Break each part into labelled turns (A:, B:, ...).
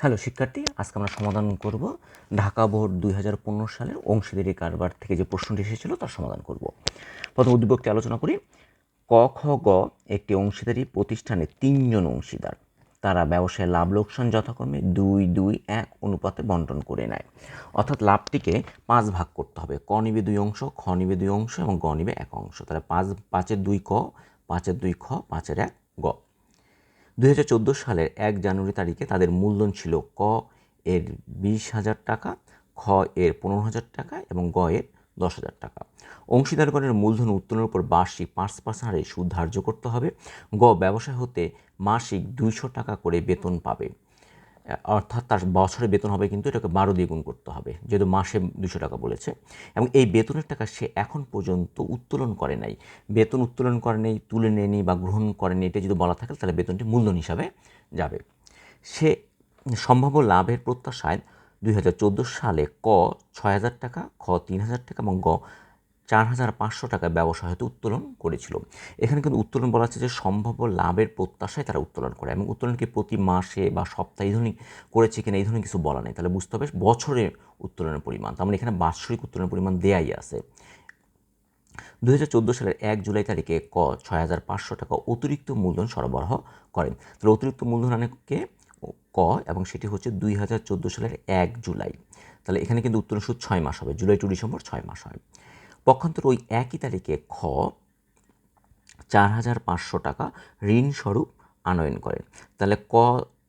A: Hello শিক্ষার্থী, আজকে আমরা সমাধান করব ঢাকা বোর্ড দুই হাজার পনেরো সালের অংশীদারি কারবার থেকে যে প্রশ্নটি এসেছিল তার সমাধান করব। প্রথম উদ্দীপকটি আলোচনা করি। ক, খ, গ একটি অংশীদারি প্রতিষ্ঠানে তিনজন অংশীদার। তারা ব্যবসায় লাভ লোকসান যথাক্রমে দুই দুই, এক অনুপাতে বন্টন করে নেয়। অর্থাৎ লাভটিকে পাঁচ ভাগ করতে হবে। ক নিবে দুই অংশ, খ নিবে দুই অংশ এবং গ নিবে এক অংশ। তাহলে পাঁচ, পাঁচের দুই ক, পাঁচের দুই খ, পাঁচের এক গ। দু হাজার চোদ্দ সালের এক জানুয়ারি তারিখে তাদের মূলধন ছিল ক এর বিশ হাজার টাকা, খ এর পনেরো হাজার টাকা এবং গ এর দশ হাজার টাকা। অংশীদারগণের মূলধন উত্তোলনের উপর বার্ষিক পাঁচ পার্সেন্ট হারে সুদ ধার্য করতে হবে। গ ব্যবসা হতে মাসিক দুইশো টাকা করে বেতন পাবে। অর্থাৎ তার বছরে বেতন হবে কিন্তু এটাকে বারো দিয়ে গুণ করতে হবে, যেহেতু মাসে দুশো টাকা বলেছে। এবং এই বেতনের টাকা সে এখন পর্যন্ত উত্তোলন করে নাই। বেতন উত্তোলন করে নেই, তুলে নেয়নি বা গ্রহণ করেনি এটা যদি বলা থাকে তাহলে বেতনটি মূলধন হিসাবে যাবে। সে সম্ভাব্য লাভের প্রত্যাশায় দুই হাজার চোদ্দ সালে ক ছয় হাজার টাকা, খ তিন হাজার টাকা এবং গ চার হাজার পাঁচশো টাকা ব্যবসা হয়তো উত্তোলন করেছিল। এখানে কিন্তু উত্তোলন বলা হচ্ছে যে সম্ভাব্য লাভের প্রত্যাশায় তারা উত্তোলন করে। এবং উত্তোলনকে প্রতি মাসে বা সপ্তাহে এই ধরনের করেছে কিনা এই ধরনের কিছু বলা নেই। তাহলে বুঝতে হবে বছরে উত্তোলনের পরিমাণ। তার মানে এখানে বাৎসরিক উত্তোলনের পরিমাণ দেয়াই আছে। দুই হাজার চোদ্দ সালের এক জুলাই তারিখে ক ছয় হাজার পাঁচশো টাকা অতিরিক্ত মূলধন সরবরাহ করেন। তাহলে অতিরিক্ত মূলধন আনেকে ক? এবং সেটি হচ্ছে দুই হাজার চোদ্দ সালের এক জুলাই। তাহলে এখানে কিন্তু উত্তোলন সুদ ছয় মাস হবে। জুলাই টু ডিসেম্বর ছয় মাস হয়। পক্ষান্তর ওই একই তারিখে খ চার হাজার পাঁচশো টাকা ঋণ স্বরূপ আনয়ন করে। তাহলে ক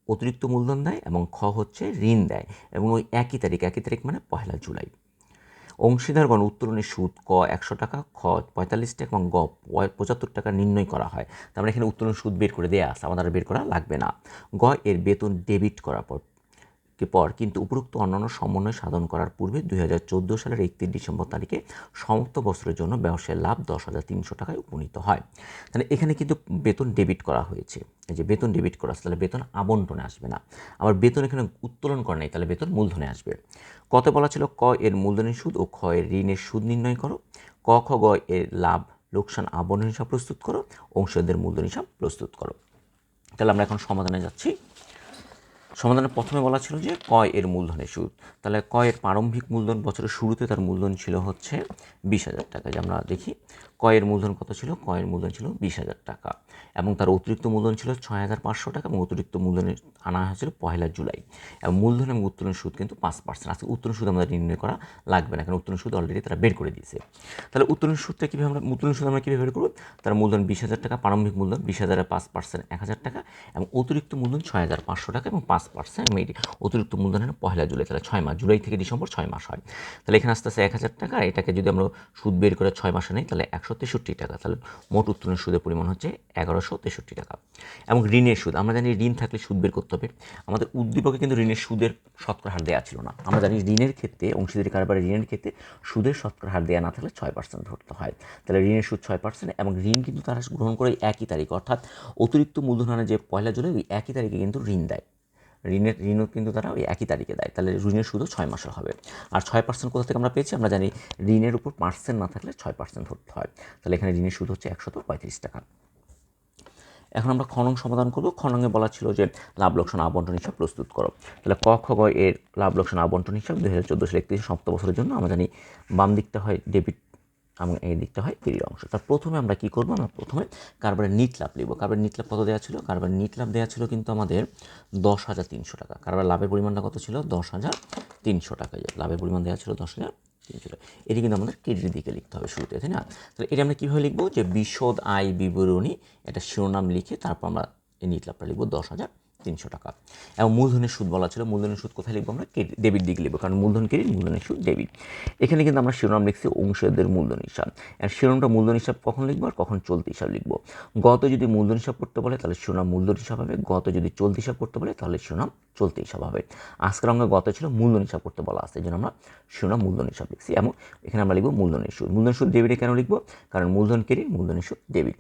A: অতিরিক্ত মূলধন দেয় এবং খ হচ্ছে ঋণ দেয় এবং ওই একই তারিখ একই তারিখ মানে পয়লা জুলাই। অংশীদারগণ উত্তোলনের সুদ ক একশো টাকা, খ পঁয়তাল্লিশ টাকা এবং গ পঁচাত্তর টাকা নির্ণয় করা হয়। তার মানে এখানে উত্তোলন সুদ বের করে দেওয়া আছে, আমাদের বের করা লাগবে না। গ এর বেতন ডেবিট করার পর পর কিন্তু উপরোক্ত অন্যান্য সমন্বয় সাধন করার পূর্বে দুই হাজার চোদ্দ সালের একত্রিশ ডিসেম্বর তারিখে সমস্ত বছরের জন্য ব্যবসায়ের লাভ দশ হাজার তিনশো টাকায় উপনীত হয়। তাহলে এখানে কিন্তু বেতন ডেবিট করা হয়েছে। যে বেতন ডেবিট করা তাহলে বেতন আবন্টনে আসবে না। আবার বেতন এখানে উত্তোলন করা নেই, তাহলে বেতন মূলধনে আসবে। কত বলা ছিল? ক এর মূলধনের সুদ ও খ এর ঋণের সুদ নির্ণয় করো। ক খ গ এর লাভ, লোকসান আবরণ হিসাব প্রস্তুত করো। অংশীদারদের মূলধন হিসাব প্রস্তুত করো। তাহলে আমরা এখন সমাধানে যাচ্ছি। সমাধানে প্রথমে বলা ছিল যে কয় এর মূলধনের সুদ। তাহলে কয়ের প্রারম্ভিক মূলধন বছরের শুরুতে তার মূলধন ছিল হচ্ছে বিশ হাজার টাকা। যে আমরা দেখি কয়ের মূলধন কত ছিল? কয়ের মূলধন ছিল বিশ হাজার টাকা এবং তার অতিরিক্ত মূলধন ছিল ছয় হাজার পাঁচশো টাকা এবং অতিরিক্ত মূলধনের আনা হয়েছিল পয়লা জুলাই এবং মূলধন এবং উত্তোলন সুদ কিন্তু পাঁচ পার্সেন্ট আজকে উত্তোলন সুদ আমাদের নির্ণয় করা লাগবে না, কারণ উত্তোলন সুদ অলরেডি তারা বের করে দিয়েছে। তাহলে উত্তোলন সুদটা কীভাবে আমরা উত্তোলন সুদ আমরা কীভাবে বের করব? তার মূলধন বিশ হাজার টাকা, প্রারম্ভিক মূলধন বিশ হাজারের পাঁচ পার্সেন্ট এক হাজার টাকা এবং অতিরিক্ত মূলধন ছয় হাজার পাঁচশো টাকা এবং পাঁচ পার্সেন্ট মেয়েটি অতিরিক্ত মূলধনের পয়লা জুলাই। তাহলে ছয় মাস, জুলাই থেকে ডিসেম্বর ছয় মাস হয়। তাহলে এখানে আস্তে আস্তে এক হাজার টাকা, এটাকে যদি আমরা সুদ বের করে ছয় মাসে নেই, তাহলে একশো তেষট্টি টাকা। তাহলে মোট উত্তোলনের সুদের পরিমাণ হচ্ছে এগারোশো তেষট্টি টাকা। এবং ঋণের সুদ, আমরা জানি ঋণ থাকলে সুদ বের করতে হবে। আমাদের উদ্দীপকে কিন্তু ঋণের সুদের শতকরা হার দেওয়া ছিল না। আমরা জানি ঋণের ক্ষেত্রে, অংশীদারি কারবারে ঋণের ক্ষেত্রে সুদের শতকরা হার দেওয়া না থাকলে ছয় পার্সেন্ট ধরতে হয়। তাহলে ঋণের সুদ ছয় পার্সেন্ট এবং ঋণ কিন্তু তারা গ্রহণ করে একই তারিখ। অর্থাৎ অতিরিক্ত মূলধনের যে পয়লা জুলাই, ওই একই তারিখে কিন্তু ঋণ দেয়। ঋণের, ঋণও কিন্তু তারা ওই একই তারিখে দেয়। তাহলে ঋণের সুদও ছয় মাসের হবে। আর ছয় পার্সেন্ট কোথা থেকে আমরা পেয়েছি? আমরা জানি ঋণের উপর পার্সেন্ট না থাকলে ছয় পার্সেন্ট ধরতে হয়। তাহলে এখানে ঋণের সুদ হচ্ছে একশত পঁয়ত্রিশ টাকা। এখন আমরা খনন সমাধান করব। খননে বলা ছিল যে লাভ, লোকসান, আবন্টন হিসাব প্রস্তুত করো। তাহলে ক, খ এর লাভ, লোকসান, আবন্টন হিসাব দু হাজার চোদ্দ সালে একত্রিশ সপ্তাহ বছরের জন্য আমরা জানি বাম দিকটা হয় ডেবিট এবং এই দিকটা হয় ক্রেডিট অংশ। তার প্রথমে আমরা কী করব? আমরা প্রথমে কারবারের নিট লাভ লিখব কারবারের নিট লাভ কত দেওয়া ছিল? কারবারের নিট লাভ দেওয়া ছিল কিন্তু আমাদের দশ হাজার তিনশো টাকা। কারবার লাভের পরিমাণটা কত ছিল? দশ হাজার তিনশো টাকা। লাভের পরিমাণ দেওয়া ছিল দশ হাজার তিনশো টাকা। এটি কিন্তু আমাদের ক্রেডিটের দিকে লিখতে হবে শুরুতে, তাই না? তাহলে এটা আমরা কীভাবে লিখব? যে বিশদ আয় বিবরণী একটা শিরোনাম লিখে তারপর আমরা এই নিট লাভটা লিখব দশ হাজার তিনশো টাকা। এবং মূলধনের সুদ বলা ছিল, মূলধনের সুদ কোথায় লিখব আমরা? ডেবিট দিকে লিখব, কারণ মূলধন ক্রেডিট, মূলধনের সুদ ডেবিট এখানে কিন্তু আমরা শিরোনাম লিখছি, অংশীদারদের মূলধন হিসাব। আর শিরোনামটা মূলধন হিসাব কখন লিখব আর কখন চলতি হিসাব লিখব? গত যদি মূলধন হিসাব করতে বলে, তাহলে শিরোনাম মূলধন হিসাব হবে। গত যদি চলতি হিসাব করতে বলে, তাহলে শিরোনাম চলতি হিসাব হবে। আজকের অঙ্গে গত ছিল, মূলধন হিসাব করতে বলা আছে, এই জন্য আমরা শিরোনাম মূলধন হিসাব লিখছি। এবং এখানে আমরা লিখব মূলধনের সুদ। মূলধন সুদ ডেবিটে কেন লিখব? কারণ মূলধন ক্রেডিট, মূলধনের সুদ ডেবিট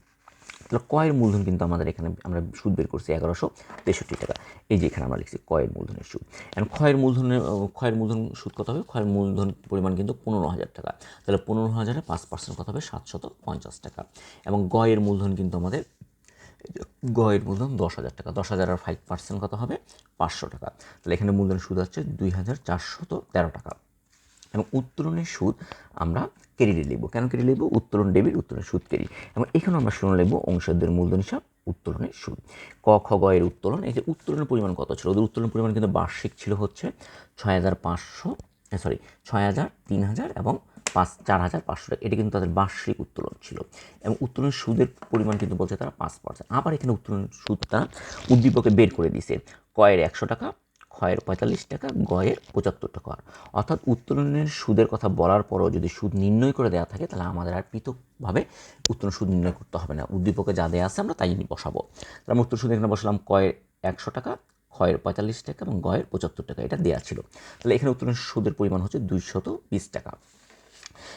A: তাহলে কয়ের মূলধন কিন্তু আমাদের এখানে আমরা সুদ বের করছি এগারোশো তেষট্টি টাকা। এই যে এখানে আমরা লিখছি কয়ের মূলধনের সুদ। এখন ক্ষয়ের মূলধনের, ক্ষয়ের মূলধন সুদ কত হবে? ক্ষয়ের মূলধন পরিমাণ কিন্তু পনেরো হাজার টাকা। তাহলে পনেরো হাজারে পাঁচ পার্সেন্ট কত হবে? সাতশত পঞ্চাশ টাকা। এবং গয়ের মূলধন কিন্তু আমাদের গয়ের মূলধন দশ হাজার টাকা। দশ হাজার আর ফাইভ পার্সেন্ট কত হবে? পাঁচশো টাকা। তাহলে এখানে মূলধন সুদ হচ্ছে দুই হাজার চারশত তেরো টাকা। এবং উত্তোলনের সুদ আমরা ক্রেডিটে লিখব। কেন ক্রেডিট লিখব? উত্তোলন ডেবিট উত্তোলনের সুদ ক্রেডিট এবং এখানে আমরা শুনে লিখব অংশদের মূলধন হিসাব উত্তোলনের সুদ। ক খ গ এর উত্তোলন এই যে উত্তোলনের পরিমাণ কত ছিল? ওদের উত্তোলনের পরিমাণ কিন্তু বার্ষিক ছিল হচ্ছে ছয় হাজার পাঁচশো সরি ছয় হাজার তিন হাজার এবং পাঁচ চার হাজার পাঁচশো টাকা। এটা কিন্তু তাদের বার্ষিক উত্তোলন ছিল। এবং উত্তোলনের সুদের পরিমাণ কিন্তু বলছে তারা পাঁচ পার্সেন্ট। আবার এখানে উত্তোলন সুদ তারা উদ্দীপকে বের করে দিছে কয়ের একশো টাকা ক্ষয়ের পঁয়তাল্লিশ টাকা, গয়ের পঁচাত্তর টাকা। অর্থাৎ উত্তোলনের সুদের কথা বলার পরও যদি সুদ নির্ণয় করে দেওয়া থাকে, তাহলে আমাদের আর পৃথকভাবে উত্তোলন সুদ নির্ণয় করতে হবে না। উদ্দীপকে যা দেওয়া আছে আমরা তাই বসাবো। তাহলে আমরা উত্তর সুদ এখানে বসালাম, কয়ের একশো টাকা, ক্ষয়ের পঁয়তাল্লিশ টাকা এবং গয়ের পঁচাত্তর টাকা। এটা দেওয়া ছিল। তাহলে এখানে উত্তোলন সুদের পরিমাণ হচ্ছে দুইশত বিশ টাকা।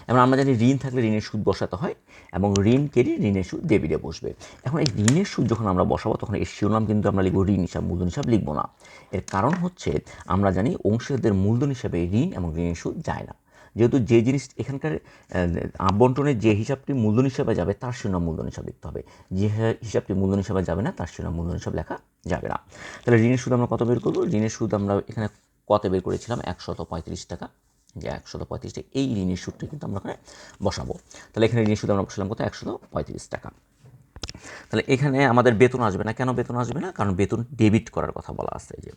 A: এবং আমরা জানি ঋণ থাকলে ঋণের সুদ বসাতে হয় এবং ঋণ কেটে ঋণের সুদ ডেবিটে বসবে। এখন এই ঋণের সুদ যখন আমরা বসাবো, তখন এর শিরোনাম কিন্তু আমরা লিখব ঋণ হিসাব, মূলধন হিসাব লিখব না। এর কারণ হচ্ছে আমরা জানি অংশীদারদের মূলধন হিসাবে ঋণ এবং ঋণের সুদ যায় না। যেহেতু যে জিনিস এখানকার আবন্টনের যে হিসাবটি মূলধন হিসাবে যাবে, তার শিরোনাম মূলধন হিসাব লিখতে হবে। যে হিসাবটি মূলধন হিসাবে যাবে না, তার শিরোনাম মূলধন হিসাব লেখা যাবে না। তাহলে ঋণের সুদ আমরা কত বের করব? ঋণের সুদ আমরা এখানে কত বের করেছিলাম? একশত পঁয়ত্রিশ টাকা। যে একশত পঁয়ত্রিশ টাকা এই ঋণের সুদটা কিন্তু আমরা ওখানে বসাবো। তাহলে এখানে ঋণের সুদ আমরা বসালাম কত? একশত পঁয়ত্রিশ টাকা। তাহলে এখানে আমাদের বেতন আসবে না। কেন বেতন আসবে না? কারণ বেতন ডেবিট করার কথা বলা আছে যে।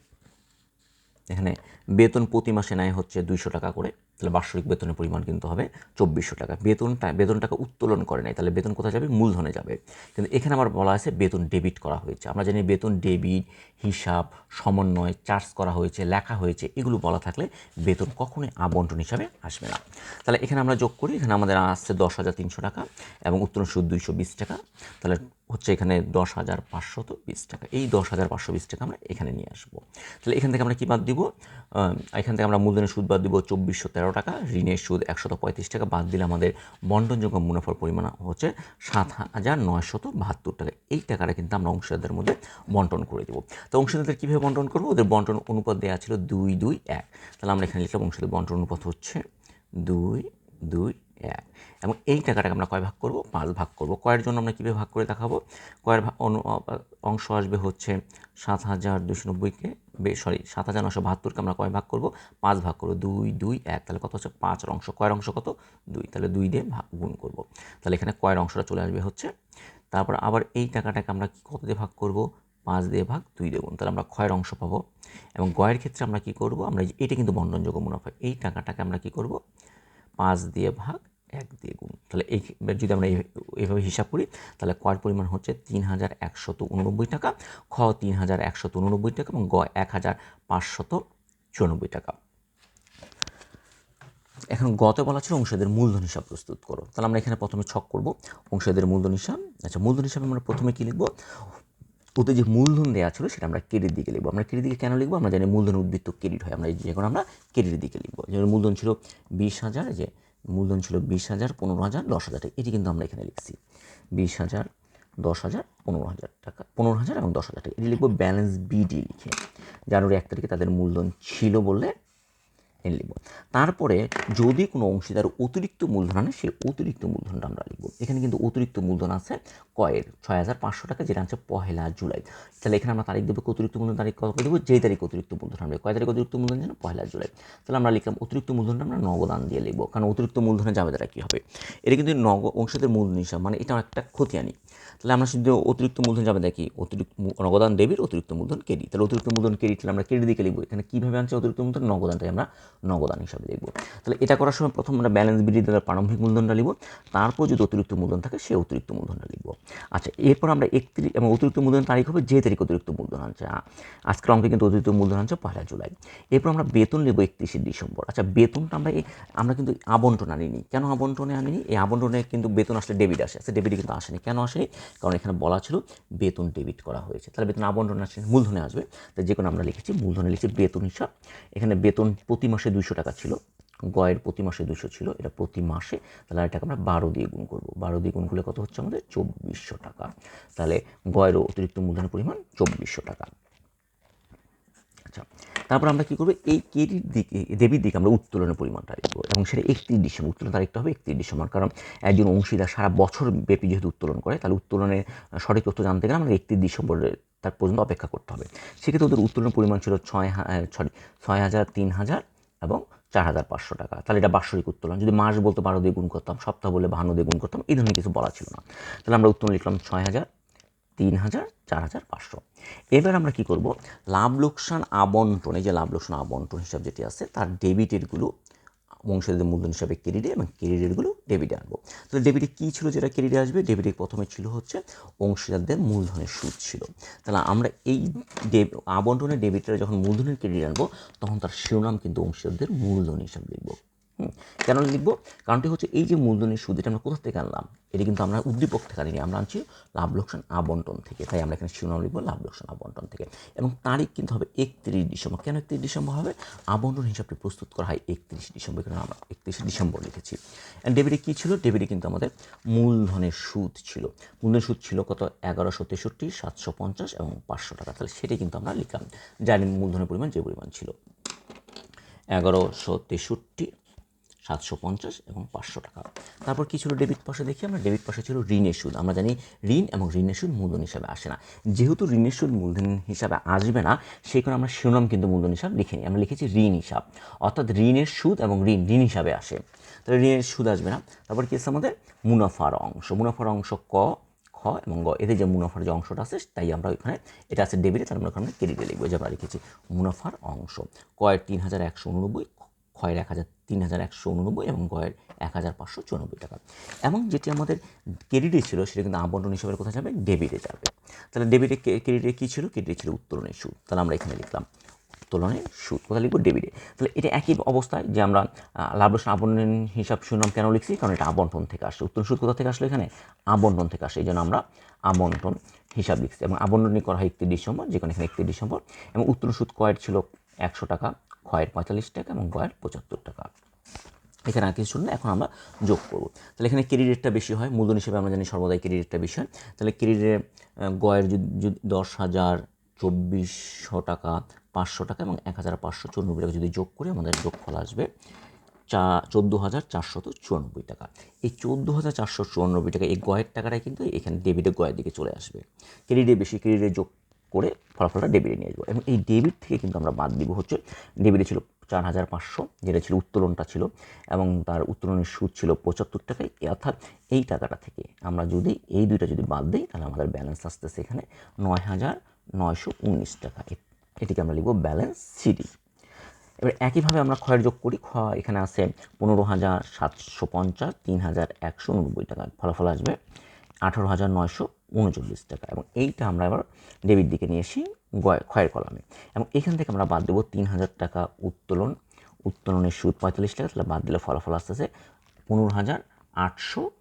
A: এখানে বেতন প্রতি মাসে নেয় হচ্ছে দুইশো টাকা করে। তাহলে বার্ষিক বেতনের পরিমাণ কিন্তু হবে চব্বিশশো টাকা। বেতনটা বেতন টাকা উত্তোলন করে নেয় তাহলে বেতন কোথায় যাবে? মূলধনে যাবে। কিন্তু এখানে আমার বলা আছে বেতন ডেবিট করা হয়েছে। আমরা জানি বেতন ডেবিট, হিসাব, সমন্বয়, চার্জ করা হয়েছে, লেখা হয়েছে, এগুলো বলা থাকলে বেতন কখনোই আবন্টন হিসাবে আসবে না। তাহলে এখানে আমরা যোগ করি, এখানে আমাদের আসছে দশ হাজার তিনশো টাকা এবং উত্তোলন সুদ দুইশো বিশ টাকা। তাহলে হচ্ছে এখানে দশ হাজার পাঁচশত বিশ টাকা। এই দশ হাজার পাঁচশো বিশ টাকা আমরা এখানে নিয়ে আসব। তাহলে এখান থেকে আমরা কী বাদ দিব? এখান থেকে আমরা মূলধনের সুদ বাদ দিব চব্বিশশো তেরো টাকা, ঋণের সুদ একশত পঁয়ত্রিশ টাকা, বাদ দিলে আমাদের বন্টনযোগ্য মুনাফার পরিমাণ হচ্ছে সাত হাজার নয়শত বাহাত্তর টাকা। এই টাকাটা কিন্তু আমরা অংশীদারদের মধ্যে বন্টন করে দেবো। তো অংশীদারদের কীভাবে বন্টন করব? ওদের বন্টন অনুপাত দেওয়া ছিল দুই দুই, এক। তাহলে আমরা এখানে লিখলাম অংশীদার বন্টন অনুপাত হচ্ছে দুই দুই, এক। এবং এই টাকাটাকে আমরা কয় ভাগ করব? পাঁচ ভাগ করব। কয়ের জন্য আমরা কীভাবে ভাগ করে দেখাবো? কয়ের অংশ আসবে হচ্ছে সাত হাজার দুশো নব্বইকে বে সরি সাত হাজার নশো বাহাত্তরকে আমরা কয় ভাগ করব? পাঁচ ভাগ করব। দুই দুই, এক। তাহলে কত হচ্ছে? পাঁচের অংশ। কয়ের অংশ কত? দুই। তাহলে দুই দিয়ে ভাগ গুণ করব। তাহলে এখানে কয়ের অংশটা চলে আসবে হচ্ছে, তারপর আবার এই টাকাটাকে আমরা কি কত দিয়ে ভাগ করব? পাঁচ দিয়ে ভাগ, দুই দিয়ে গুণ। তাহলে আমরা ক্ষয়ের অংশ পাবো। এবং গয়ের ক্ষেত্রে আমরা কি করব? আমরা এটা কিন্তু বন্ধনযোগ্য মুনাফা। এই টাকাটাকে আমরা কি করব? পাঁচ দিয়ে ভাগ এক দিয়ে গুণ তাহলে এই যদি আমরা এই- এইভাবে হিসাব করি, তাহলে কয়ের পরিমাণ হচ্ছে তিন হাজার একশত উননব্বই টাকা, খ তিন হাজার একশত উননব্বই টাকা এবং গ এক হাজার পাঁচশত চুরানব্বই টাকা। এখন গত বলা ছিল অংশীদারের মূলধন হিসাব প্রস্তুত করো। তাহলে আমরা এখানে প্রথমে ছক করব। অংশীদারের মূলধন হিসাব। আচ্ছা মূলধন হিসাবে আমরা প্রথমে কী লিখব? ওতে যে মূলধন দেওয়া ছিল সেটা আমরা ক্রেডিট দিকে লিখব। আমরা ক্রেডিট দিকে কেন লিখব? আমরা জানি মূলধন উদ্বৃত্ত ক্রেডিট হয়। আমরা যে কোনো আমরা ক্রেডিট দিকে লিখব। যেমন মূলধন ছিল বিশ হাজার যে মূলধন ছিল বিশ হাজার, পনেরো হাজার, দশ হাজার টাকা। এটি কিন্তু আমরা এখানে লিখছি। বিশ হাজার, দশ হাজার, পনেরো হাজার টাকা। পনেরো হাজার এবং দশ হাজার টাকা। এটি লিখব ব্যালেন্স বিডি লিখে। জানুয়ারি এক তারিখে তাদের মূলধন ছিল এনে লিখব। তারপরে যদি কোনো অংশীদার অতিরিক্ত মূলধন আনে, সেই অতিরিক্ত মূলধনটা আমরা লিখব। এখানে কিন্তু অতিরিক্ত মূলধন আছে কয়ের ছয় হাজার পাঁচশো টাকা, যেটা আছে পহেলা জুলাই। তাহলে এখানে আমরা তারিখ দেবো, অতিরিক্ত মূলধন তারিখ কত দেবো? যেই তারিখ অতিরিক্ত মূলধন আমরা কয় তারিখ অতিরিক্ত মূলধন যেন পহেলা জুলাই। তাহলে আমরা লিখলাম অতিরিক্ত মূলধনটা আমরা নগদান দিয়ে লিখব, কারণ অতিরিক্ত মূলধনে যাবে তারা কী হবে? এটা কিন্তু নগ অংশীদার মূলধন হিসাব মানে এটা একটা খতিয়ানি। তাহলে আমরা শুধু অতিরিক্ত মূলধন যাবে দেখি, অতিরিক্ত নগদান দেবীর অতিরিক্ত মূলধন কেডি তাহলে অতিরিক্ত মূলধন কেডি তাহলে আমরা কেডি দিকে লিখব। এখানে কীভাবে আনছে অতিরিক্ত মূলধন? নগদানটাই আমরা নগদান হিসাবে লিখব তাহলে এটা করার সময় প্রথম আমরা ব্যালেন্স বিডি দ্বারা প্রারম্ভিক মূলধনটা লিখব তারপর যদি অতিরিক্ত মূলধন থাকে সেই অতিরিক্ত মূলধনটা লিখব আচ্ছা এরপর আমরা একত্রিশ এবং অতিরিক্ত মূলধন তারিখ হবে যে তারিখ অতিরিক্ত মূলধন আনছে। আজকের অঙ্কে কিন্তু অতিরিক্ত মূলধন আনছে পয়লা জুলাই। এরপর আমরা বেতন নেব একত্রিশে ডিসেম্বর। আচ্ছা বেতনটা আমরা আমরা কিন্তু আবন্টন আনিনি। কেন আবন্টনে আনিনি? এই আবন্টনে কিন্তু বেতন আসলে ডেবিট আসে। আচ্ছা ডেবিট কিন্তু আসেনি। কেন আসেনি? কারণ এখানে বলা ছিল বেতন ডেবিট করা হয়েছে। তাহলে বেতন আবন্টন আসে মূলধনে আসবে। তাই যে কোনো আমরা লিখেছি মূলধনে লিখেছি বেতন হিসাব। এখানে বেতন প্রতি মাসে দুইশো টাকা ছিল, গয়ের প্রতি মাসে দুশো ছিল, এটা প্রতি মাসে, তাহলে এটাকে আমরা বারো দিয়ে গুণ করব। বারো দিয়ে গুণ করলে কত হচ্ছে আমাদের? চব্বিশশো টাকা। তাহলে গয়েরও অতিরিক্ত মূলধনের পরিমাণ চব্বিশশো টাকা। আচ্ছা তারপর আমরা কী করব? এই কেরির দিকে, দেবীর দিকে আমরা উত্তোলনের পরিমাণটা লিখব এবং সেটা একত্রিশ ডিসেম্বর উত্তোলন তারিখটা হবে একত্রিশ ডিসেম্বর, কারণ একজন অংশীদার সারা বছর ব্যাপী যেহেতু উত্তোলন করে, তাহলে উত্তোলনের সঠিক তথ্য জানতে গেলে আমরা একত্রিশ ডিসেম্বরের তার পর্যন্ত অপেক্ষা করতে হবে। সেক্ষেত্রে ওদের উত্তোলনের পরিমাণ ছিল ছয় সরি ছয় হাজার, তিন হাজার এবং চার হাজার পাঁচশো টাকা। তাহলে এটা বার্ষিক উত্তোলন। যদি মাস বলতে বারো দিয়ে গুণ করতাম, সপ্তাহ বলে বাহান্ন দিয়ে গুণ করতাম, এই ধরনের কিছু বলা ছিল না। তাহলে আমরা উত্তোলন লিখলাম ছয় হাজার, তিন হাজার, চার হাজার পাঁচশো। এবার আমরা কি করব? লাভ লোকসান আবন্টনে যে লাভ লোকসান আবন্টন হিসাব যেটি আছে, তার ডেবিটেরগুলো অংশীদারদের মূলধন হিসাবে ক্রেডিটে এবং ক্রেডিটগুলো ডেবিটে আনব। তাহলে ডেবিটে কী ছিল যেটা ক্রেডিটে আসবে? ডেবিটে প্রথমে ছিল হচ্ছে অংশীদারদের মূলধনের সুদ ছিল। তাহলে আমরা এই আবন্টনের ডেবিটটা যখন মূলধনের ক্রেডিট আনব, তখন তার শিরোনাম কিন্তু অংশীদারদের মূলধন হিসাবে লিখব। কেন লিখব? কারণটি হচ্ছে এই যে মূলধনের সুদ এটা আমরা কোথা থেকে আনলাম? এটা কিন্তু আমরা উদ্দীপক থেকে আনিনি, আমরা আনছি লাভ, লোকসান, আবন্টন থেকে। তাই আমরা এখানে শিরোনাম লিখব, লাভ, লোকসান, আবন্টন থেকে। এবং তারিখ কিন্তু হবে একত্রিশ ডিসেম্বর। কেন একত্রিশ ডিসেম্বর হবে? আবন্টন হিসাবটি প্রস্তুত করা হয় একত্রিশ ডিসেম্বর, এখানে আমরা একত্রিশে ডিসেম্বর লিখেছি। ডেবিটে কী ছিল? ডেবিটে কিন্তু আমাদের মূলধনের সুদ ছিল। মূলধনের সুদ ছিল কত? এগারোশো তেষট্টি, সাতশো পঞ্চাশ এবং পাঁচশো টাকা। তাহলে সেটাই কিন্তু আমরা লিখলাম। জানি মূলধনের পরিমাণ যে পরিমাণ ছিল। এগারোশো তেষট্টি সাতশো পঞ্চাশ এবং পাঁচশো টাকা। তারপর কী ছিল ডেবিট পাশে? দেখি আমরা, ডেবিট পাশে ছিল ঋণের সুদ আমরা জানি ঋণ এবং ঋণের সুদ মূলধন হিসাবে আসে না। যেহেতু ঋণের সুদ মূলধন হিসাবে আসবে না, সেই কারণে আমরা শিরোনাম কিন্তু মূলধন হিসাব লিখিনি আমরা লিখেছি ঋণ হিসাব। অর্থাৎ ঋণের সুদ এবং ঋণ ঋণ হিসাবে আসে। তাহলে ঋণের সুদ আসবে না। তারপর কী আছে আমাদের? মুনাফার অংশ। মুনাফার অংশ ক, খ এবং গ। এতে যে মুনাফার যে অংশটা আছে, তাই আমরা ওইখানে, এটা আছে ডেবিটে তার আমরা ওখানে ক্রেডিটে লিখব। যে আমরা লিখেছি মুনাফার অংশ। কয়ের তিন হাজার একশো উননব্বই ক্ষয়ের এক হাজার তিন হাজার একশো উননব্বই এবং গয়ের এক হাজার পাঁচশো চুরানব্বই টাকা। এবং যেটি আমাদের ক্রেডিটে ছিল, সেটা কিন্তু আবন্টন হিসাবে কোথায় যাবে? ডেবিটে যাবে। তাহলে ডেবিটে ক্রেডিটে কী ছিল? ক্রেডিটে ছিল উত্তোলনের সুদ। তাহলে আমরা এখানে লিখলাম, উত্তোলনের সুদ। কোথায় লিখব? ডেবিটে তাহলে এটা একই অবস্থায় যে আমরা লাভ লোকসান আবন্টন হিসাব শুনলাম কেন লিখছি? কারণ এটা আবন্টন থেকে আসে উত্তোলন সুদ কোথা থেকে আসলো এখানে? আবন্টন থেকে আসে এই জন্য আমরা আবন্টন হিসাব লিখছি। এবং আবন্টনই করা হয় একত্রিশ ডিসেম্বর, যেখানে এখানে একত্রিশ ডিসেম্বর। এবং উত্তোলন সুদ কয়ের ছিল একশো টাকা। ক্ষয়ের পঁয়তাল্লিশ টাকা এবং গয়ের পঁচাত্তর টাকা। এখানে আর কিছু শুনলে এখন আমরা যোগ করব। তাহলে এখানে ক্রেডিটটা বেশি হয়, মূলধন হিসেবে আমরা জানি সর্বদাই ক্রেডিটটা বেশি হয়। তাহলে ক্রেডিটের গয়ের যদি দশ হাজার চব্বিশশো টাকা, পাঁচশো টাকা এবং এক হাজার পাঁচশো চুরানব্বই টাকা যদি যোগ করি, আমাদের যোগফল আসবে চা, চোদ্দ হাজার চারশত চুরানব্বই টাকা। এই চোদ্দ হাজার চারশো চুরানব্বই টাকা, এই গয়ের টাকাটাই কিন্তু এখানে ডেবিটের গয়ের দিকে চলে আসবে। ক্রেডিটে বেশি, ক্রেডিটে যোগ করে ফলাফলটা ডেবিটে নিয়ে আসব। এবং এই ডেবিট থেকে কিন্তু আমরা বাদ দিব হচ্ছে ডেবিটে ছিল চার হাজার পাঁচশো, যেটা ছিল উত্তোলনটা ছিল, এবং তার উত্তোলনের সুদ ছিল পঁচাত্তর টাকায়, অর্থাৎ এই টাকাটা থেকে আমরা যদি এই দুইটা যদি বাদ দিই, তাহলে আমাদের ব্যালেন্স আসতেছে এখানে নয় হাজার নয়শো উনিশ টাকা। এটিকে আমরা লিখব ব্যালেন্স সিডি এবার একইভাবে আমরা ক্ষয়ের যোগ করি খ এখানে আছে পনেরো হাজার সাতশো পঞ্চাশ, তিন হাজার একশো উনব্বই টাকা। ফলাফল আসবে আঠারো হাজার নয়শো উনচল্লিশ টাকা। এবং এইটা আমরা এবার ডেবিট দিকে নিয়ে এসি ক্ষয়ের কলামে। এবং এখান থেকে আমরা বাদ দেবো তিন হাজার টাকা উত্তোলন। উত্তোলনের সুদ পঁয়তাল্লিশ টাকা, তাহলে বাদ দিলে ফলাফল আসতেছে পনেরো হাজার আটশো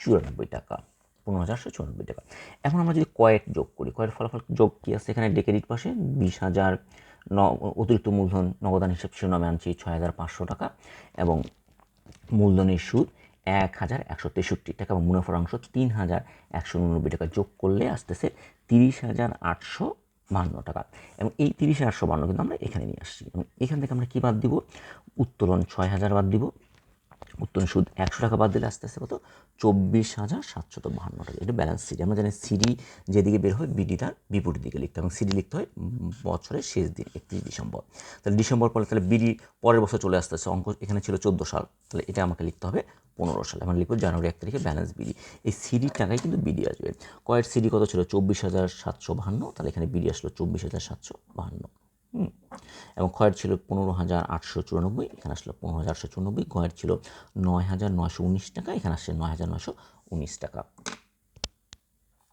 A: চুরানব্বই টাকা। পনেরো হাজার আটশো চুরানব্বই টাকা। এখন আমরা যদি কয়েক যোগ করি, কয়ের ফলাফল যোগ কী আছে? এখানে ডেকেডিট পাশে বিশ হাজার ন, অতিরিক্ত মূলধন, নগদান হিসেব শিরোনামে আনছি ছয় হাজার পাঁচশো টাকা। এবং মূলধনের সুদ এক হাজার একশো তেষট্টি টাকা এবং মুনাফার অংশ তিন হাজার একশো উননব্বই টাকা। যোগ করলে আসতেছে তিরিশ হাজার আটশো বান্ন টাকা। এবং এই তিরিশ আটশো বান্ন কিন্তু আমরা এখানে নিয়ে আসছি। এবং এখান থেকে আমরা কী বাদ দিব? উত্তোলন ছয় হাজার বাদ দিব। উত্তোলন সুদ একশো টাকা বাদ দিলে আস্তে আস্তে কত? চব্বিশ হাজার সাতশত বাহান্ন টাকা। এটা ব্যালেন্স সিডি আমরা জানি সিডি যেদিকে বের হয় বিডি তার বিপরীত দিকে লিখতে এবং সিডি লিখতে হয় বছরের শেষ দিন, একত্রিশ ডিসেম্বর। তাহলে ডিসেম্বর পরে, তাহলে বিডি পরের বছর চলে আসতে আসতেছে। অঙ্ক এখানে ছিল চোদ্দ সাল। তাহলে এটা আমাকে লিখতে হবে পনেরো সাল। আমরা লিখব জানুয়ারি এক তারিখে ব্যালেন্স বিডি এই সিডির টাকায় কিন্তু বিডি আসবে। কয়ের সিডি কত ছিল? চব্বিশ হাজার সাতশো বাহান্ন। তাহলে এখানে বিডি আসলো চব্বিশ হাজার সাতশো বাহান্ন। এবং ক্ষয়ের ছিল পনেরো হাজার আটশো চুরানব্বই, এখানে আসলো পনেরো হাজার আটশো চুরানব্বই গয়ের ছিল নয় হাজার নয়শো উনিশ টাকা, এখানে আসছে নয় হাজার নয়শো উনিশ টাকা।